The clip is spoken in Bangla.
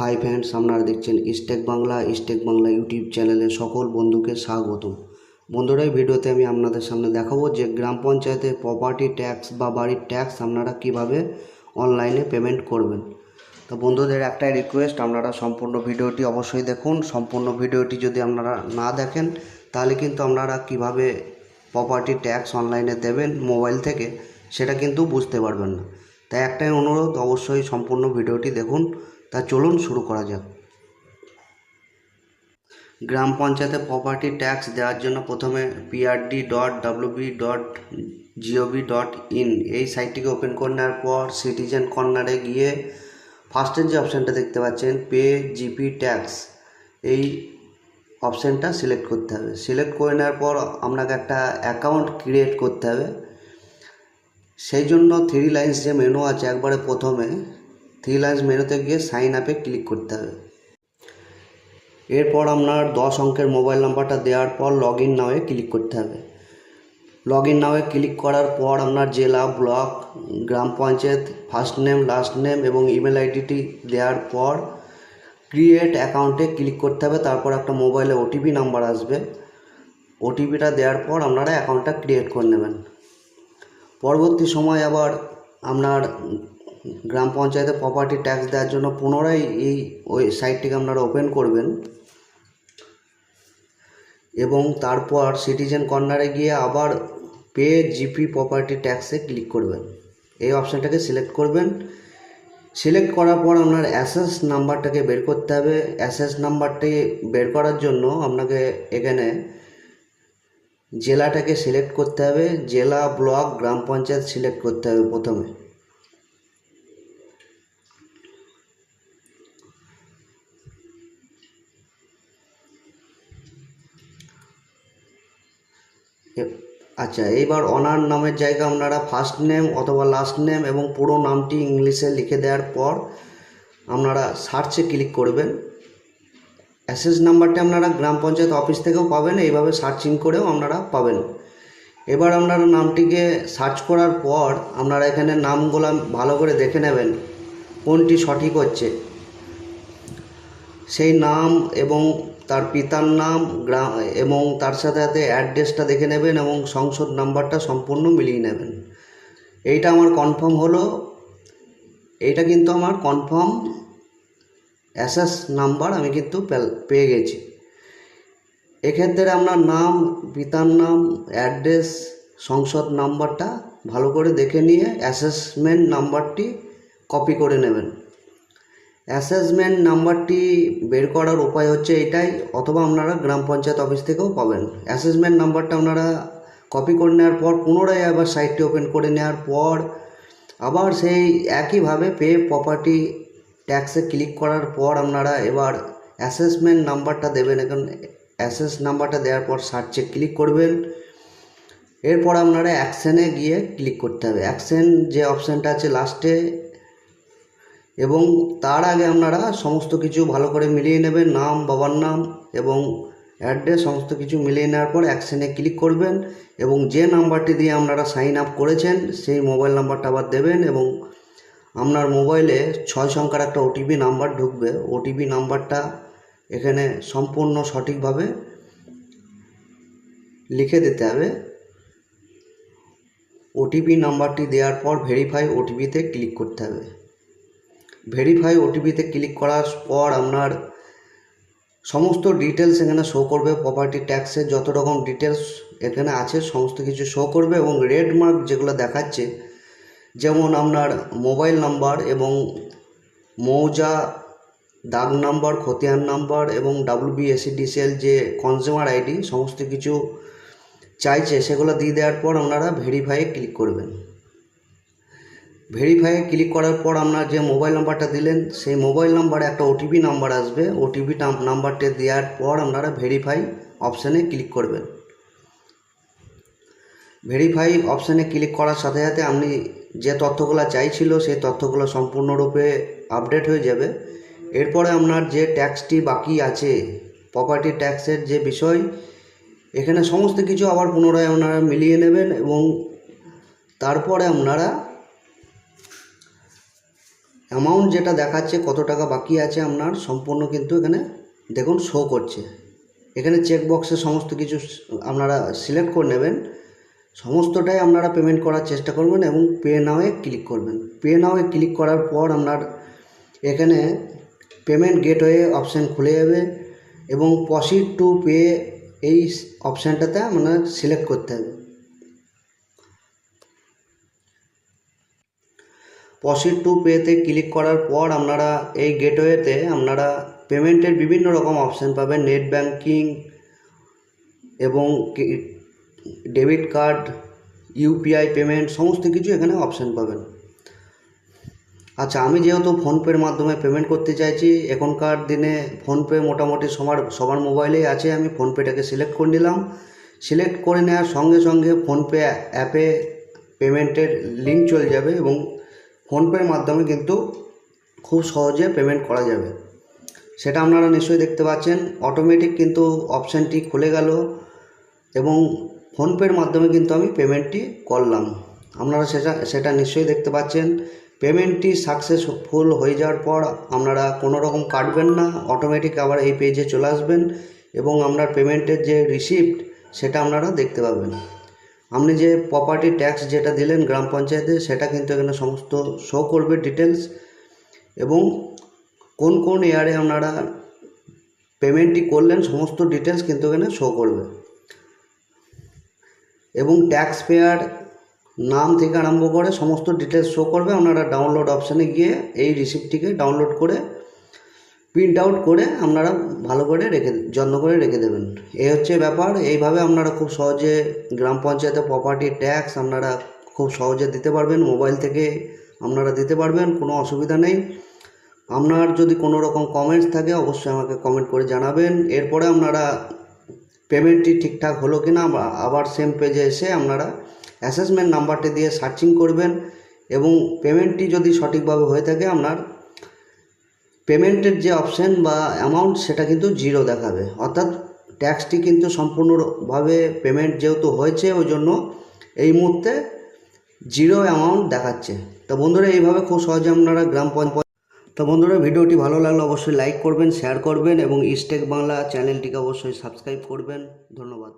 হাই ফ্রেন্ডস আপনারা দেখছেন স্টেক বাংলা স্টেক বাংলা ইউটিউব চ্যানেলে সকল বন্ধুকে স্বাগতম বন্ধুরা, এই ভিডিওতে আমি আপনাদের সামনে দেখাবো যে গ্রাম পঞ্চায়েতের প্রপার্টি ট্যাক্স বা বাড়ির ট্যাক্স আপনারা কীভাবে অনলাইনে পেমেন্ট করবেন। তো বন্ধুদের একটাই রিকোয়েস্ট আপনারা সম্পূর্ণ ভিডিওটি অবশ্যই দেখুন। সম্পূর্ণ ভিডিওটি যদি আপনারা না দেখেন, তাহলে কিন্তু আপনারা কীভাবে প্রপার্টি ট্যাক্স অনলাইনে দেবেন মোবাইল থেকে, সেটা কিন্তু বুঝতে পারবেন না। তাই একটাই অনুরোধ, অবশ্যই সম্পূর্ণ ভিডিওটি দেখুন। তা চলুন শুরু করা যাক। গ্রাম পঞ্চায়েতে প্রপার্টি ট্যাক্স দেওয়ার জন্য প্রথমে PRD dot WB dot GOV dot in এই সাইটটিকে ওপেন করে নেওয়ার পর সিটিজেন কর্নারে গিয়ে ফার্স্টের যে অপশানটা দেখতে পাচ্ছেন পে জিপি ট্যাক্স এই অপশানটা সিলেক্ট করতে হবে। সিলেক্ট করে নেওয়ার পর আপনাকে একটা অ্যাকাউন্ট ক্রিয়েট করতে হবে। সেই জন্য থ্রি লাইন্স যে মেনু আছে একবারে প্রথমে থ্রি লাইন্স মেনুতে গিয়ে সাইন আপে ক্লিক করতে হবে। এরপর আপনার দশ অঙ্কের মোবাইল নাম্বারটা দেওয়ার পর লগ ইন নাওয়ে ক্লিক করতে হবে। লগ ইন নাওয়ে ক্লিক করার পর আপনার জেলা ব্লক গ্রাম panchayat first name last name এবং ইমেল আইডিটি দেওয়ার পর ক্রিয়েট অ্যাকাউন্টে ক্লিক করতে হবে, তারপর একটা মোবাইলে ওটিপি নাম্বার আসবে। ওটিপিটা দেওয়ার পর আপনারা অ্যাকাউন্টটা ক্রিয়েট করে নেবেন। পরবর্তী সময় আবার আপনার গ্রাম পঞ্চায়েতে প্রপার্টি ট্যাক্স দেওয়ার জন্য পুনরায় এই ওই সাইটটিকে আপনারা ওপেন করবেন। এবং তারপর সিটিজেন কর্নারে গিয়ে আবার পে জিপি প্রপার্টি ট্যাক্সে ক্লিক করবেন। এই অপশানটাকে সিলেক্ট করবেন। সিলেক্ট করার পর আপনার অ্যাসেস নাম্বারটাকে বের করতে হবে। অ্যাসেস নাম্বারটি বের করার জন্য আপনাকে এখানে জেলাটাকে সিলেক্ট করতে হবে, জেলা, ব্লক, গ্রাম পঞ্চায়েত সিলেক্ট করতে হবে প্রথমে। আচ্ছা এইবার অনার নামের জায়গা আপনারা ফার্স্ট নেম অথবা লাস্ট নেম এবং পুরো নামটি ইংলিশে লিখে দেওয়ার পর আপনারা সার্চে ক্লিক করবেন। অ্যাসেস নাম্বারটি আপনারা গ্রাম পঞ্চায়েত অফিস থেকেও পাবেন, এইভাবে সার্চিং করেও আপনারা পাবেন। এবার আপনারা নামটিকে সার্চ করার পর আপনারা এখানে নামগুলো ভালো করে দেখে নেবেন, কোনটি সঠিক হচ্ছে। সেই নাম এবং তার পিতার নাম, গ্রাম এবং তার সাথে সাথে অ্যাড্রেসটা দেখে নেবেন এবং সংসদ নাম্বারটা সম্পূর্ণ মিলিয়ে নেবেন। এইটা আমার কনফার্ম হলো। এইটা কিন্তু আমার কনফার্ম অ্যাসেস নাম্বার আমি কিন্তু পেয়ে গেছি। এক্ষেত্রে আপনার নাম, পিতার নাম, অ্যাড্রেস, সংসদ নাম্বারটা ভালো করে দেখে নিয়ে অ্যাসেসমেন্ট নাম্বারটি কপি করে নেবেন। অ্যাসেসমেন্ট নাম্বারটি বের করার উপায় হচ্ছে এটাই, অথবা আপনারা গ্রাম পঞ্চায়েত অফিস থেকেও পাবেন। অ্যাসেসমেন্ট নাম্বারটা আপনারা কপি করে নেওয়ার পর, পুনরায় আবার সাইটটি ওপেন করে নেওয়ার পর, আবার সেই একইভাবে পে প্রপার্টি ট্যাক্সে ক্লিক করার পর আপনারা এবার অ্যাসেসমেন্ট নাম্বারটা দেবেন। এখন অ্যাসেস নাম্বারটা দেওয়ার পর সার্চে ক্লিক করবেন। এরপর আপনারা অ্যাকশানে গিয়ে ক্লিক করতে হবে। অ্যাকশন যে অপশানটা আছে লাস্টে এবং তার আগে আপনারা সমস্ত কিছু ভালো করে মিলিয়ে নেবেন, নাম, বাবার নাম এবং অ্যাড্রেস সমস্ত কিছু মিলিয়ে নেওয়ার পর অ্যাকশানে ক্লিক করবেন এবং যে নাম্বারটি দিয়ে আপনারা সাইন আপ করেছেন, সেই মোবাইল নাম্বারটা আবার দেবেন এবং আপনার মোবাইলে ছয় সংখ্যার একটা ওটিপি নাম্বার ঢুকবে। ওটিপি নাম্বারটা এখানে সম্পূর্ণ সঠিকভাবে লিখে দিতে হবে। ওটিপি নাম্বারটি দেওয়ার পর ভেরিফাই ওটিপিতে ক্লিক করতে হবে। ভেরিফাই ওটিপিতে ক্লিক করার পর আপনার সমস্ত ডিটেলস এখানে শো করবে। প্রপার্টি ট্যাক্সের যত রকম ডিটেলস এখানে আছে, সমস্ত কিছু শো করবে এবং রেড মার্ক যেগুলো দেখাচ্ছে যেমন আপনার মোবাইল নাম্বার এবং মৌজা, দাগ নাম্বার, খতিয়ান নাম্বার এবং ডাব্লিউবিএসিডিসিএল যে কনজিউমার আইডি সমস্ত কিছু চাইছে, সেগুলো দিয়ে দেওয়ার পর আপনারা ভেরিফাইয়ে ক্লিক করবেন। ভেরিফাইয়ে ক্লিক করার পর আপনার যে মোবাইল নাম্বারটা দিলেন, সেই মোবাইল নাম্বারে একটা ওটিপি নাম্বার আসবে। ওটিপি নাম্বারটা দেওয়ার পর আপনারা ভেরিফাই অপশানে ক্লিক করবেন। ভেরিফাই অপশানে ক্লিক করার সাথে সাথে আপনি যে তথ্যগুলো চাইছিল সেই তথ্যগুলো সম্পূর্ণরূপে আপডেট হয়ে যাবে। এরপরে আপনার যে ট্যাক্সটি বাকি আছে প্রপার্টি ট্যাক্সের যে বিষয়, এখানে সমস্ত কিছু আবার পুনরায় আপনারা মিলিয়ে নেবেন এবং তারপরে আপনারা অ্যামাউন্ট যেটা দেখাচ্ছে, কত টাকা বাকি আছে আপনার, সম্পূর্ণ কিন্তু এখানে দেখুন শো করছে। এখানে চেক বক্সে সমস্ত কিছু আপনারা সিলেক্ট করে নেবেন। সমস্তটাই আপনারা পেমেন্ট করার চেষ্টা করবেন এবং পে নাওয়ে ক্লিক করবেন। পে নাওয়ে ক্লিক করার পর আপনার এখানে পেমেন্ট গেটওয়ে অপশান খুলে যাবে এবং প্রসিড টু পে এই অপশানটাতে আপনার সিলেক্ট করতে হবে। প্রসিড টু পেতে ক্লিক করার পর আপনারা এই গেটওয়েতে আপনারা পেমেন্টের বিভিন্ন রকম অপশান পাবেন। নেট ব্যাংকিং এবং ডেবিট কার্ড, ইউপিআই পেমেন্ট, সমস্ত কিছু এখানে অপশান পাবেন। আচ্ছা আমি যেহেতু ফোনপের মাধ্যমে পেমেন্ট করতে চাইছি, এখনকার দিনে ফোনপে মোটামুটি সবার সবার মোবাইলেই আছে, আমি ফোনপেটাকে সিলেক্ট করে নিলাম। সিলেক্ট করে নেওয়ার সঙ্গে সঙ্গে ফোনপে অ্যাপে পেমেন্টের লিঙ্ক চলে যাবে এবং ফোনপের মাধ্যমে কিন্তু খুব সহজে পেমেন্ট করা যাবে। সেটা আপনারা নিশ্চয়ই দেখতে পাচ্ছেন। অটোমেটিক কিন্তু অপশানটি খুলে গেল এবং ফোনপের মাধ্যমে কিন্তু আমি পেমেন্টটি করলাম। আপনারা সেটা সেটা নিশ্চয়ই দেখতে পাচ্ছেন। পেমেন্টটি সাকসেসফুল হয়ে যাওয়ার পর আপনারা কোনো রকম কাটবেন না অটোমেটিক আবার এই পেজে চলে আসবেন এবং আপনার পেমেন্টের যে রিসিপ্ট সেটা আপনারা দেখতে পাবেন। আপনি যে প্রপার্টি ট্যাক্স যেটা দিলেন গ্রাম পঞ্চায়েতে, সেটা কিন্তু এখানে সমস্ত শো করবে ডিটেলস এবং কোন কোন ইয়ারে আপনারা পেমেন্টটি করলেন, সমস্ত ডিটেলস কিন্তু এখানে শো করবে। এবং ট্যাক্স পেয়ার নাম থেকে আরম্ভ করে সমস্ত ডিটেলস শো করবে। আপনারা ডাউনলোড অপশানে গিয়ে এই রিসিপ্টটিকে ডাউনলোড করে প্রিন্ট আউট করে আপনারা ভালো করে রেখে যত্ন করে রেখে দেবেন। এই হচ্ছে ব্যাপার। এইভাবে আপনারা খুব সহজে গ্রাম পঞ্চায়েতে প্রপার্টি ট্যাক্স আপনারা খুব সহজে দিতে পারবেন। মোবাইল থেকে আপনারা দিতে পারবেন, কোনো অসুবিধা নেই। আপনার যদি কোনো রকম কমেন্টস থাকে, অবশ্যই আমাকে কমেন্ট করে জানাবেন। এরপরে আপনারা পেমেন্টটি ঠিকঠাক হলো কি না আবার সেম পেজে এসে আপনারা অ্যাসেসমেন্ট নাম্বারটি দিয়ে সার্চিং করবেন এবং পেমেন্টটি যদি সঠিকভাবে হয়ে থাকে আপনার পেমেন্টের যে অপশান বা অ্যামাউন্ট সেটা কিন্তু জিরো দেখাবে। অর্থাৎ ট্যাক্সটি কিন্তু সম্পূর্ণভাবে পেমেন্ট যেহেতু হয়েছে, ওই জন্য এই মুহূর্তে জিরো অ্যামাউন্ট দেখাচ্ছে। তো বন্ধুরা, এইভাবে খুব সহজে আপনারা গ্রাম পঞ্চায়েত তো বন্ধুরা, ভিডিওটি ভালো লাগলে অবশ্যই লাইক করবেন শেয়ার করবেন এবং ইস্টেক বাংলা চ্যানেলটিকে অবশ্যই সাবস্ক্রাইব করবেন। ধন্যবাদ।